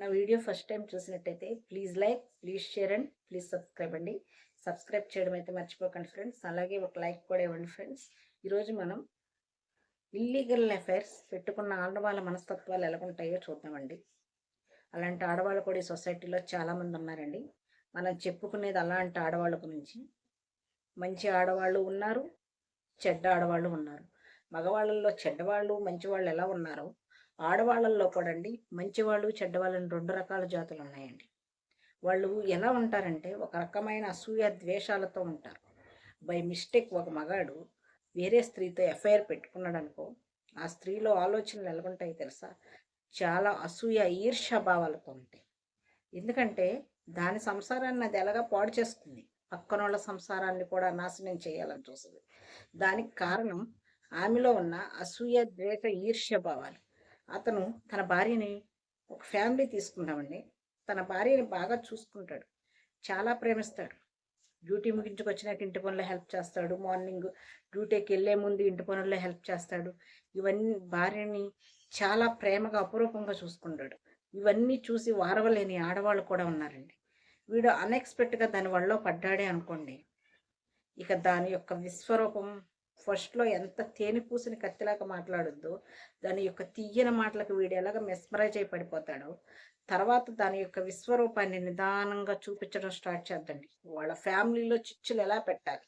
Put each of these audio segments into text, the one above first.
నా video first time చూసినట్టయితే please like please share and please subscribe అండి. Subscribe చేయడం అయితే మర్చిపోకండి ఫ్రెండ్స్. అలాగే ఒక లైక్ కూడా ఇవ్వండి ఫ్రెండ్స్. ఈరోజు మనం ఇల్లీగల్ అఫైర్స్ పెట్టుకున్న ఆడవాళ్ళ మనస్తత్వాలు ఎలా ఉంటాయో చూద్దామండి. అలాంటి ఆడవాళ్ళు కూడా ఈ సొసైటీలో చాలామంది ఉన్నారండి. మనం చెప్పుకునేది అలాంటి ఆడవాళ్ళ గురించి. మంచి ఆడవాళ్ళు ఉన్నారు చెడ్డ ఆడవాళ్ళు ఉన్నారు. మగవాళ్ళల్లో చెడ్డవాళ్ళు మంచివాళ్ళు ఎలా ఉన్నారో ఆడవాళ్ళల్లో కూడా అండి మంచివాళ్ళు చెడ్డవాళ్ళని రెండు రకాల జాతులు ఉన్నాయండి. వాళ్ళు ఎలా ఉంటారంటే ఒక రకమైన అసూయ ద్వేషాలతో ఉంటారు. బై మిస్టేక్ ఒక మగాడు వేరే స్త్రీతో ఎఫ్ఐఆర్ పెట్టుకున్నాడు అనుకో ఆ స్త్రీలో ఆలోచనలు ఎలాగుంటాయి తెలుసా? చాలా అసూయ ఈర్ష్య భావాలతో ఉంటాయి. ఎందుకంటే దాని సంసారాన్ని అది ఎలాగా పాడు చేస్తుంది? పక్కనోళ్ళ సంసారాన్ని కూడా నాశనం చేయాలని చూస్తుంది. దానికి కారణం ఆమెలో ఉన్న అసూయ ద్వేష ఈర్ష్య భావాలు. అతను తన భార్యని ఒక ఫ్యామిలీ తీసుకుందామండి. తన భార్యని బాగా చూసుకుంటాడు. చాలా ప్రేమిస్తాడు. డ్యూటీ ముగించుకొచ్చినాక ఇంటి పనుల్లో హెల్ప్ చేస్తాడు. మార్నింగ్ డ్యూటీకి వెళ్ళే ముందు ఇంటి పనుల్లో హెల్ప్ చేస్తాడు. ఇవన్నీ భార్యని చాలా ప్రేమగా అపురూపంగా చూసుకుంటాడు. ఇవన్నీ చూసి వారవలేని ఆడవాళ్ళు కూడా ఉన్నారండి. వీడు అన్ఎక్స్పెక్ట్గా దాని వల్ల పడ్డాడే అనుకోండి. ఇక దాని యొక్క విశ్వరూపం ఫస్ట్లో ఎంత తేనె పూసిన కత్తిలాగా మాట్లాడొద్దు. దాని యొక్క తీయని మాటలకు వీడు ఎలాగ మెస్మరైజ్ అయి పడిపోతాడో తర్వాత దాని యొక్క విశ్వరూపాన్ని నిదానంగా చూపించడం స్టార్ట్ చేద్దండి. వాళ్ళ ఫ్యామిలీలో చిచ్చులు ఎలా పెట్టాలి?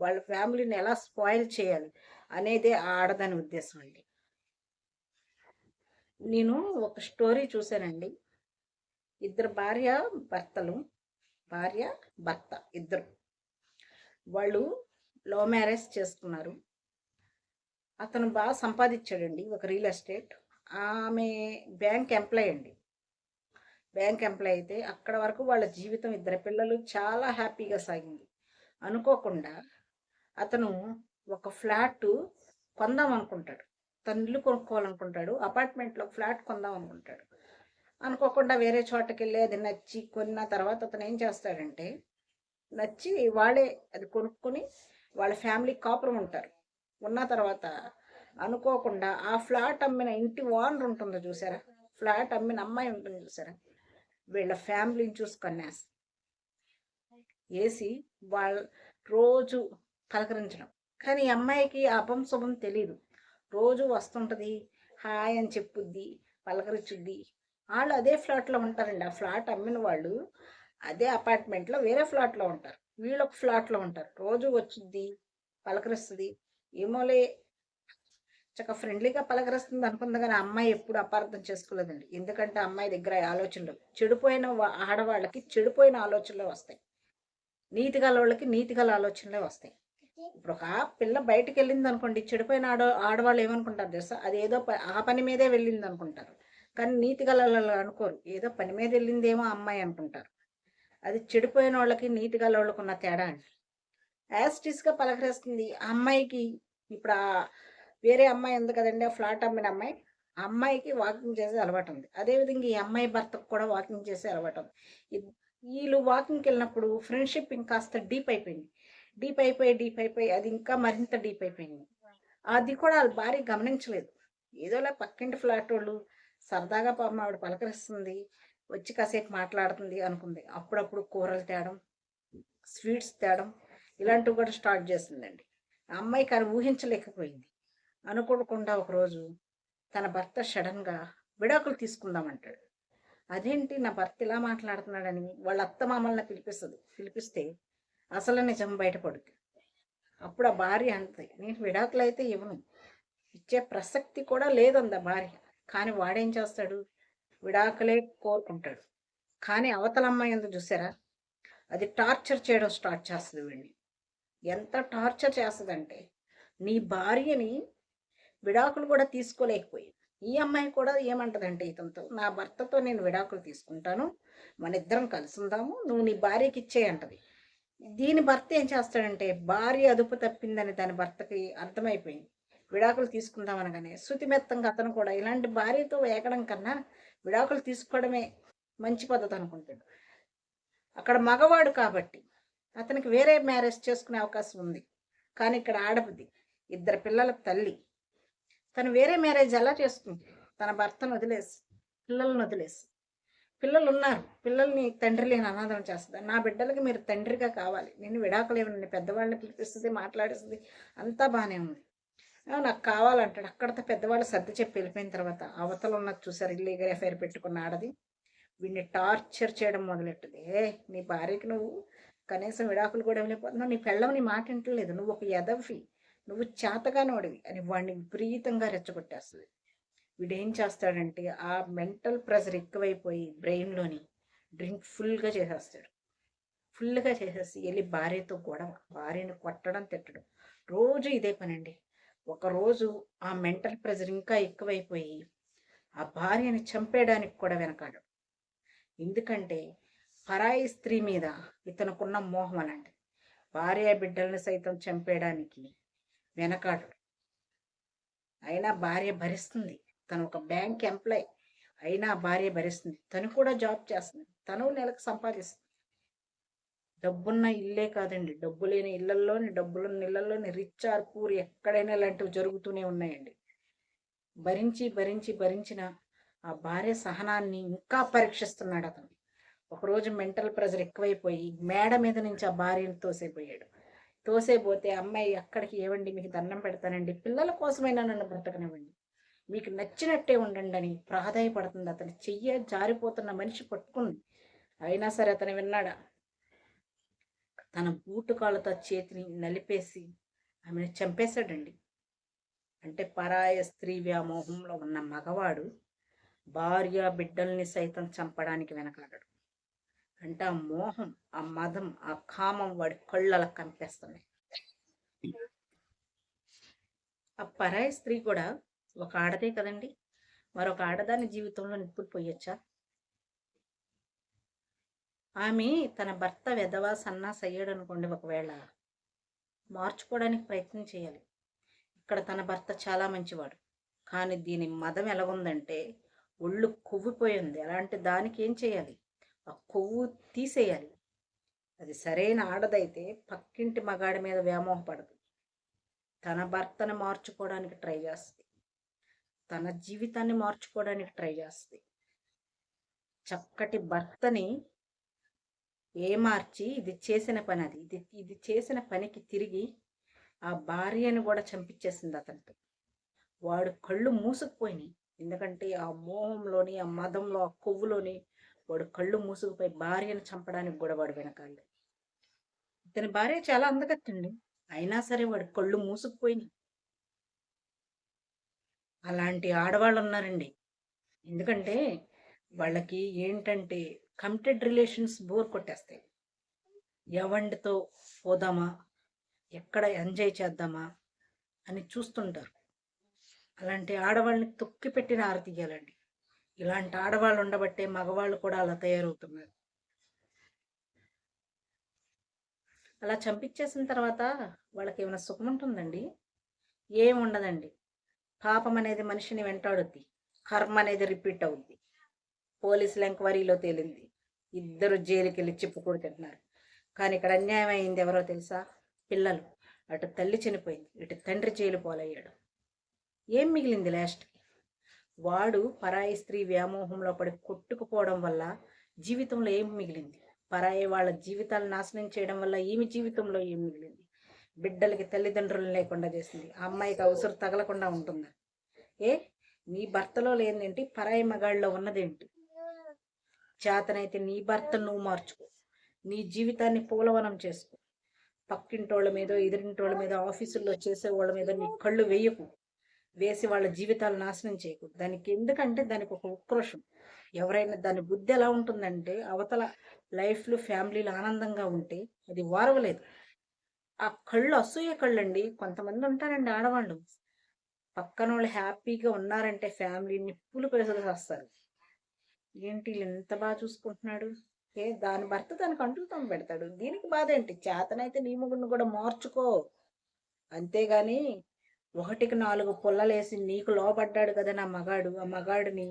వాళ్ళ ఫ్యామిలీని ఎలా స్పాయిల్ చేయాలి? అనేదే ఆడదని ఆడదాని ఉద్దేశం అండి. నేను ఒక స్టోరీ చూశానండి. ఇద్దరు భార్య భర్తలు భార్య భర్త ఇద్దరు. వాళ్ళు లవ్ మ్యారేజ్ చేసుకున్నారు. అతను బాగా సంపాదించాడండి ఒక రియల్ ఎస్టేట్. ఆమె బ్యాంక్ ఎంప్లాయ్ అండి. బ్యాంక్ ఎంప్లాయ్ అయితే అక్కడ వరకు వాళ్ళ జీవితం ఇద్దరు పిల్లలు చాలా హ్యాపీగా సాగింది. అనుకోకుండా అతను ఒక ఫ్లాట్ కొందాం అనుకుంటాడు. తన ఇల్లు కొనుక్కోవాలనుకుంటాడు అపార్ట్మెంట్లో ఫ్లాట్ కొందాం అనుకుంటాడు. అనుకోకుండా వేరే చోటకి వెళ్ళి అది నచ్చి కొన్న తర్వాత అతను ఏం చేస్తాడంటే నచ్చి వాళ్ళే అది కొనుక్కొని వాళ్ళ ఫ్యామిలీ కాపురం ఉంటారు. ఉన్న తర్వాత అనుకోకుండా ఆ ఫ్లాట్ అమ్మిన ఇంటి ఓనర్ ఉంటుందో చూసారా? ఫ్లాట్ అమ్మిన అమ్మాయి ఉంటుంది చూసారా? వీళ్ళ ఫ్యామిలీని చూసుకొని వేసి వాళ్ళ రోజు పలకరించడం. కానీ ఈ అమ్మాయికి అపం శుభం తెలియదు రోజు వస్తుంటుంది హాయ్ అని చెప్పుద్ది పలకరించుద్ది. వాళ్ళు అదే ఫ్లాట్లో ఉంటారండి. ఆ ఫ్లాట్ అమ్మిన వాళ్ళు అదే అపార్ట్మెంట్లో వేరే ఫ్లాట్లో ఉంటారు. వీళ్ళు ఒక ఫ్లాట్లో ఉంటారు. రోజు వచ్చింది పలకరిస్తుంది. ఏమోలే చక్క ఫ్రెండ్లీగా పలకరిస్తుంది అనుకుంది కానీ అమ్మాయి ఎప్పుడు అపార్థం చేసుకోలేదండి. ఎందుకంటే అమ్మాయి దగ్గర ఆలోచనలు చెడిపోయిన ఆడవాళ్ళకి చెడిపోయిన ఆలోచనలే వస్తాయి. నీతి గల వాళ్ళకి నీతి గల ఆలోచనలే వస్తాయి. ఇప్పుడు ఒక పిల్ల బయటకు వెళ్ళింది అనుకోండి చెడిపోయిన ఆడ ఆడవాళ్ళు ఏమనుకుంటారు తెలుసా? అది ఏదో ప- ఆ పని మీదే వెళ్ళింది అనుకుంటారు. కానీ నీతి గల అనుకోరు. ఏదో పని మీద వెళ్ళిందేమో అమ్మాయి అనుకుంటారు. అది చెడిపోయిన వాళ్ళకి నీట్గా గల వాళ్ళకి ఉన్న తేడా అండి యాస్టిస్గా పలకరేస్తుంది. ఆ అమ్మాయికి ఇప్పుడు ఆ వేరే అమ్మాయి ఉంది కదండి ఆ ఫ్లాట్ అమ్మిన అమ్మాయి ఆ అమ్మాయికి వాకింగ్ చేసే అలవాటు ఉంది. అదేవిధంగా ఈ అమ్మాయి భర్తకు కూడా వాకింగ్ చేసే అలవాటు ఉంది. వీళ్ళు వాకింగ్కి వెళ్ళినప్పుడు ఫ్రెండ్షిప్ ఇంకాస్త డీప్ అయిపోయింది. డీప్ అయిపోయి డీప్ అయిపోయి అది ఇంకా మరింత డీప్ అయిపోయింది. అది కూడా వాళ్ళు భారీ గమనించలేదు. ఏదోలా పక్కింటి ఫ్లాట్ వాళ్ళు సరదాగా పాపం ఆవిడ పలకరిస్తుంది. వచ్చి కాసేపు మాట్లాడుతుంది అనుకుంది. అప్పుడప్పుడు కూరలు తేడం స్వీట్స్ తేడం ఇలాంటివి కూడా స్టార్ట్ చేసిందండి. అమ్మాయి కానీ ఊహించలేకపోయింది. అనుకోకుండా ఒకరోజు తన భర్త సడన్గా విడాకులు తీసుకుందామంటాడు. అదేంటి నా భర్త ఇలా మాట్లాడుతున్నాడని వాళ్ళ అత్త మామల్ని పిలిపిస్తుంది పిలిపిస్తే అసలు నిజం బయటపడుతుంది అప్పుడు ఆ భార్య అంటది నేను విడాకులు అయితే ఇవ్వను. ఇచ్చే ప్రసక్తి కూడా లేదంది ఆ భార్య. కానీ వాడేం చేస్తాడు? విడాకులే కోరుకుంటాడు. కానీ అవతల అమ్మాయి ఎందుకు చూసారా? అది టార్చర్ చేయడం స్టార్ట్ చేస్తుంది వీడిని. ఎంత టార్చర్ చేస్తుందంటే నీ భార్యని విడాకులు కూడా తీసుకోలేకపోయింది ఈ అమ్మాయి కూడా ఏమంటదంటే ఇతనితో నా భర్తతో నేను విడాకులు తీసుకుంటాను మన ఇద్దరం కలుసుందాము నువ్వు నీ భార్యకి ఇచ్చే అంటది. దీని భర్త ఏం చేస్తాడంటే భార్య అదుపు తప్పిందని దాని భర్తకి అర్థమైపోయింది. విడాకులు తీసుకుందాం అనగానే శృతిమెత్తంగా అతను కూడా ఇలాంటి భార్యతో వేగడం కన్నా విడాకులు తీసుకోవడమే మంచి పద్ధతి అనుకుంటాడు. అక్కడ మగవాడు కాబట్టి అతనికి వేరే మ్యారేజ్ చేసుకునే అవకాశం ఉంది. కానీ ఇక్కడ ఆడపది ఇద్దరు పిల్లల తల్లి. తను వేరే మ్యారేజ్ ఎలా చేసుకుంది? తన భర్తను వదిలేసి పిల్లలను వదిలేసి. పిల్లలు ఉన్నారు పిల్లల్ని తండ్రి లేని అనాథం చేస్తుంది. నా బిడ్డలకి మీరు తండ్రిగా కావాలి. నేను విడాకులు ఇవ్వండి పెద్దవాళ్ళని పిలిపిస్తుంది మాట్లాడిస్తుంది. అంతా బాగానే ఉంది. నాకు కావాలంటాడు. అక్కడితో పెద్దవాళ్ళు సర్ది చెప్పి వెళ్ళిపోయిన తర్వాత అవతల ఉన్నది చూసారు ఇల్లీగల్ ఎఫ్ఐఆర్ పెట్టుకున్న ఆడది. వీడిని టార్చర్ చేయడం మొదలెట్టుది. ఏ నీ భార్యకి నువ్వు కనీసం విడాకులు కూడా ఇవ్వలేకపోతున్నావు నీ పెళ్ళం నీ మాట వింటలేదు. నువ్వు ఒక ఎదవి నువ్వు చేతగానోడివి అని వాడిని విపరీతంగా రెచ్చగొట్టేస్తుంది. వీడేం చేస్తాడంటే ఆ మెంటల్ ప్రెషర్ ఎక్కువైపోయి బ్రెయిన్లోని డ్రింక్ ఫుల్గా చేసేస్తాడు. ఫుల్గా చేసేసి వెళ్ళి భార్యతో గొడవ. భార్యను కొట్టడం తిట్టడం. రోజు ఇదే పనండి. ఒకరోజు ఆ మెంటల్ ప్రెజర్ ఇంకా ఎక్కువైపోయి ఆ భార్యని చంపేయడానికి కూడా వెనకాడు. ఎందుకంటే పరాయి స్త్రీ మీద ఇతనుకున్న మోహం అలాంటి భార్య బిడ్డల్ని సైతం చంపేయడానికి వెనకాడు. అయినా భార్య భరిస్తుంది. తను ఒక బ్యాంక్ ఎంప్లాయ్. అయినా భార్య భరిస్తుంది. తను కూడా జాబ్ చేస్తుంది. తను నెలకు సంపాదిస్తుంది. డబ్బున్న ఇల్లే కాదండి. డబ్బు లేని ఇళ్ళలోని డబ్బులున్న ఇళ్ళలోని రిచ్ ఆర్ పూర్ ఎక్కడైనా ఇలాంటివి జరుగుతూనే ఉన్నాయండి. భరించి భరించి భరించిన ఆ భార్య సహనాన్ని ఇంకా పరీక్షిస్తున్నాడు అతను. ఒకరోజు మెంటల్ ప్రెజర్ ఎక్కువైపోయి మేడ మీద నుంచి ఆ భార్యను తోసేపోయాడు. తోసేపోతే అమ్మాయి అక్కడికి ఏవండి? మీకు దండం పెడతానండి. పిల్లల కోసమైనా నన్ను బ్రతకనివ్వండి. మీకు నచ్చినట్టే ఉండండి అని ప్రాధాయపడుతుంది. అతని చెయ్య జారిపోతున్న మనిషి పట్టుకుంది. అయినా సరే అతను విన్నాడా తన బూటు కాళ్ళతో చేతిని నలిపేసి ఆమెను చంపేశాడండి. అంటే పరాయ స్త్రీ వ్యామోహంలో ఉన్న మగవాడు భార్య బిడ్డల్ని సైతం చంపడానికి వెనకాడడు. అంటే ఆ మోహం ఆ మదం ఆ కామం వాడి కళ్ళలా కనిపిస్తుంది. ఆ పరాయ స్త్రీ కూడా ఒక ఆడదే కదండి. మరొక ఆడదాని జీవితంలో నిప్పులు పోయొచ్చా? ఆమె తన భర్త వెధవా సన్నాస్ అయ్యాడు అనుకోండి ఒకవేళ మార్చుకోవడానికి ప్రయత్నం చేయాలి. ఇక్కడ తన భర్త చాలా మంచివాడు. కానీ దీని మదం ఎలాగుందంటే ఒళ్ళు కొవ్విపోయింది. అలాంటి దానికి ఏం చేయాలి? ఆ కొవ్వు తీసేయాలి. అది సరైన ఆడదైతే పక్కింటి మగాడి మీద వ్యామోహపడదు. తన భర్తను మార్చుకోవడానికి ట్రై చేస్తుంది తన జీవితాన్ని మార్చుకోవడానికి ట్రై చేస్తుంది చక్కటి భర్తని ఏమార్చి ఇది చేసిన పని అది. ఇది ఇది చేసిన పనికి తిరిగి ఆ భార్యను కూడా చంపించేసింది అతనితో వాడు కళ్ళు మూసుకుపోయినాయి. ఎందుకంటే ఆ మోహంలోని ఆ మదంలో ఆ కొవ్వులోని వాడు కళ్ళు మూసుకుపోయి భార్యను చంపడానికి కూడా వాడు వెనకాలి. ఇతని భార్య చాలా అందగత్తండి. అయినా సరే వాడు కళ్ళు మూసుకుపోయినాయి. అలాంటి ఆడవాళ్ళు ఉన్నారండి ఎందుకంటే వాళ్ళకి ఏంటంటే కమిటెడ్ రిలేషన్స్ బోర్ కొట్టేస్తాయి. ఎవండితో పోదామా? ఎక్కడ ఎంజాయ్ చేద్దామా? అని చూస్తుంటారు. అలాంటి ఆడవాళ్ళని తొక్కి పెట్టిన ఆరతీయాలండి. ఇలాంటి ఆడవాళ్ళు ఉండబట్టే మగవాళ్ళు కూడా అలా తయారవుతున్నారు. అలా చంపించేసిన తర్వాత వాళ్ళకి ఏమైనా సుఖం ఉంటుందండి? ఏం ఉండదండి. పాపం అనేది మనిషిని వెంటాడుద్ది. కర్మ అనేది రిపీట్ అవుద్ది. పోలీసుల ఎంక్వైరీలో తేలింది. ఇద్దరు జైలుకి వెళ్ళి చిప్పుకూడు తింటున్నారు. కానీ ఇక్కడ అన్యాయం అయింది ఎవరో తెలుసా? పిల్లలు. అటు తల్లి చనిపోయింది. ఇటు తండ్రి జైలు పోలయ్యాడు. ఏం మిగిలింది లాస్ట్కి వాడు పరాయి స్త్రీ వ్యామోహంలో పడి కొట్టుకుపోవడం వల్ల జీవితంలో ఏం మిగిలింది? పరాయి వాళ్ళ జీవితాలు నాశనం చేయడం వల్ల ఈమె జీవితంలో ఏం మిగిలింది? బిడ్డలకి తల్లిదండ్రులు లేకుండా చేసింది. ఆ అమ్మాయికి అవసరం తగలకుండా ఉంటుందా? ఏ? నీ భర్తలో లేనిదేంటి? పరాయి మగాళ్ళలో ఉన్నదేంటి? చేతనైతే నీ భర్త నువ్వు మార్చుకో. నీ జీవితాన్ని పూలవనం చేసుకో. పక్కింటోళ్ళ మీద ఎదురింటోళ్ళ మీద ఆఫీసుల్లో చేసే వాళ్ళ మీద నీ కళ్ళు వేయకు. వేసి వాళ్ళ జీవితాలు నాశనం చేయకు. దానికి ఎందుకంటే దానికి ఒక ఉక్రోషం. ఎవరైనా దాని బుద్ధి ఎలా ఉంటుందంటే అవతల లైఫ్లో ఫ్యామిలీలు ఆనందంగా ఉంటే అది వారవలేదు. ఆ కళ్ళు అసూయ కళ్ళండి. కొంతమంది ఉంటారండి ఆడవాళ్ళు. పక్కన వాళ్ళు హ్యాపీగా ఉన్నారంటే ఫ్యామిలీని పులు పెసలు వస్తారు ఏంటి వీళ్ళు ఎంత బాగా చూసుకుంటున్నాడు? ఏ దాని భర్త దానికి అంటుతాం పెడతాడు. దీనికి బాధ ఏంటి? చేతనైతే నీ ముగ్గురిని కూడా మార్చుకో. అంతేగాని ఒకటికి నాలుగు పుల్లలేసి నీకు లోపడ్డాడు కదా నా మగాడు. ఆ మగాడిని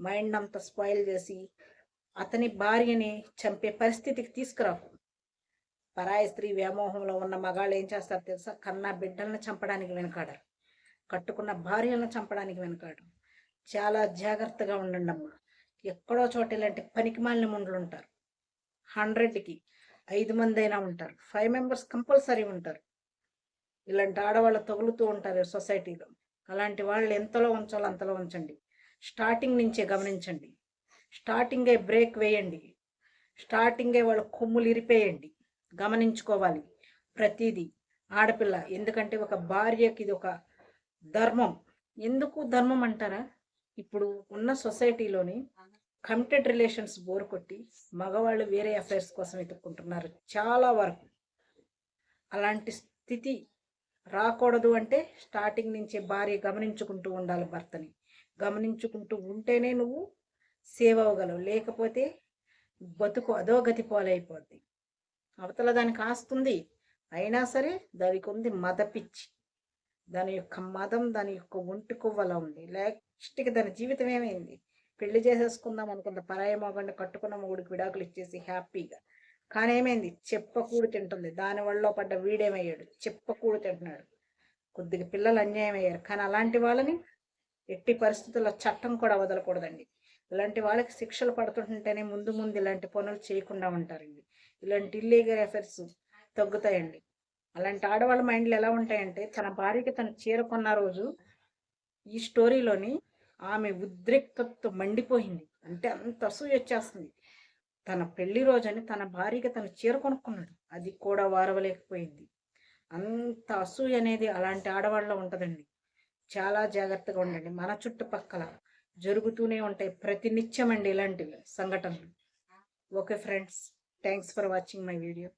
మైండ్ అంతా స్పాయిల్ చేసి అతని భార్యని చంపే పరిస్థితికి తీసుకురావు. పరాయి స్త్రీ వ్యామోహంలో ఉన్న మగాళ్ళు ఏం చేస్తారు తెలుసా? కన్నా బిడ్డలను చంపడానికి వెనకాడరు. కట్టుకున్న భార్యలను చంపడానికి వెనకాడు చాలా జాగ్రత్తగా ఉండండి అమ్మా ఎక్కడో చోట ఇలాంటి పనికిమాలిన ముండ్లు ఉంటారు. హండ్రెడ్కి ఐదు మంది అయినా ఉంటారు. ఫైవ్ మెంబర్స్ కంపల్సరీ ఉంటారు. ఇలాంటి ఆడవాళ్ళు తగులుతూ ఉంటారు సొసైటీలో. అలాంటి వాళ్ళు ఎంతలో ఉంచాలో అంతలో ఉంచండి. స్టార్టింగ్ నుంచే గమనించండి. స్టార్టింగే బ్రేక్ వేయండి. స్టార్టింగే వాళ్ళ కొమ్ములు ఇరిపేయండి. గమనించుకోవాలి ప్రతిదీ ఆడపిల్ల. ఎందుకంటే ఒక భార్యకి ఇది ఒక ధర్మం. ఎందుకు ధర్మం అంటారా? ఇప్పుడు ఉన్న సొసైటీలోని కమిటెడ్ రిలేషన్స్ బోర్ కొట్టి మగవాళ్ళు వేరే అఫైర్స్ కోసం వెతుక్కుంటున్నారు చాలా వరకు. అలాంటి స్థితి రాకూడదు అంటే స్టార్టింగ్ నుంచే భార్య గమనించుకుంటూ ఉండాలి భర్తని. గమనించుకుంటూ ఉంటేనే నువ్వు సేవ్ అవ్వగలవు. లేకపోతే బతుకు అధోగతి పాలైపోద్ది. అవతల దానికి ఆస్తుంది. అయినా సరే దానికి ఉంది మద పిచ్చి. దాని యొక్క మదం దాని యొక్క ఒంటి కొవ్వలా ఉంది. లాస్ట్కి దాని జీవితం ఏమైంది? పెళ్ళి చేసేసుకుందాం అనుకుంది పరాయి మోగండి కట్టుకున్న మొగుడికి విడాకులు ఇచ్చేసి హ్యాపీగా. కానీ ఏమైంది? చెప్పకూడు తింటుంది. దాని వల్ల పడ్డ వీడేమయ్యాడు? చెప్పకూడు తింటున్నాడు. కొద్దిగా పిల్లలు అన్యాయం అయ్యారు. కానీ అలాంటి వాళ్ళని ఎట్టి పరిస్థితుల్లో చట్టం కూడా వదలకూడదండి. ఇలాంటి వాళ్ళకి శిక్షలు పడుతుంటేనే ముందు ముందు ఇలాంటి పనులు చేయకుండా ఉంటారండి. ఇలాంటి ఇల్లీగల్ ఎఫర్ట్స్ తగ్గుతాయండి. అలాంటి ఆడవాళ్ళ మైండ్లు ఎలా ఉంటాయంటే తన భార్యకి తను చీర కొన్న రోజు ఈ స్టోరీలోని ఆమె ఉద్రిక్తతో మండిపోయింది. అంటే అంత అసూయ వచ్చేస్తుంది. తన పెళ్ళి రోజని తన భార్యకి తను చీర కొనుక్కున్నాడు. అది కూడా వారవలేకపోయింది. అంత అసూయ అనేది అలాంటి ఆడవాళ్ళలో ఉంటుందండి. చాలా జాగ్రత్తగా ఉండండి. మన చుట్టుపక్కల జరుగుతూనే ఉంటాయి ప్రతినిత్యం అండి ఇలాంటివి సంఘటనలు. Okay friends thanks for watching my video.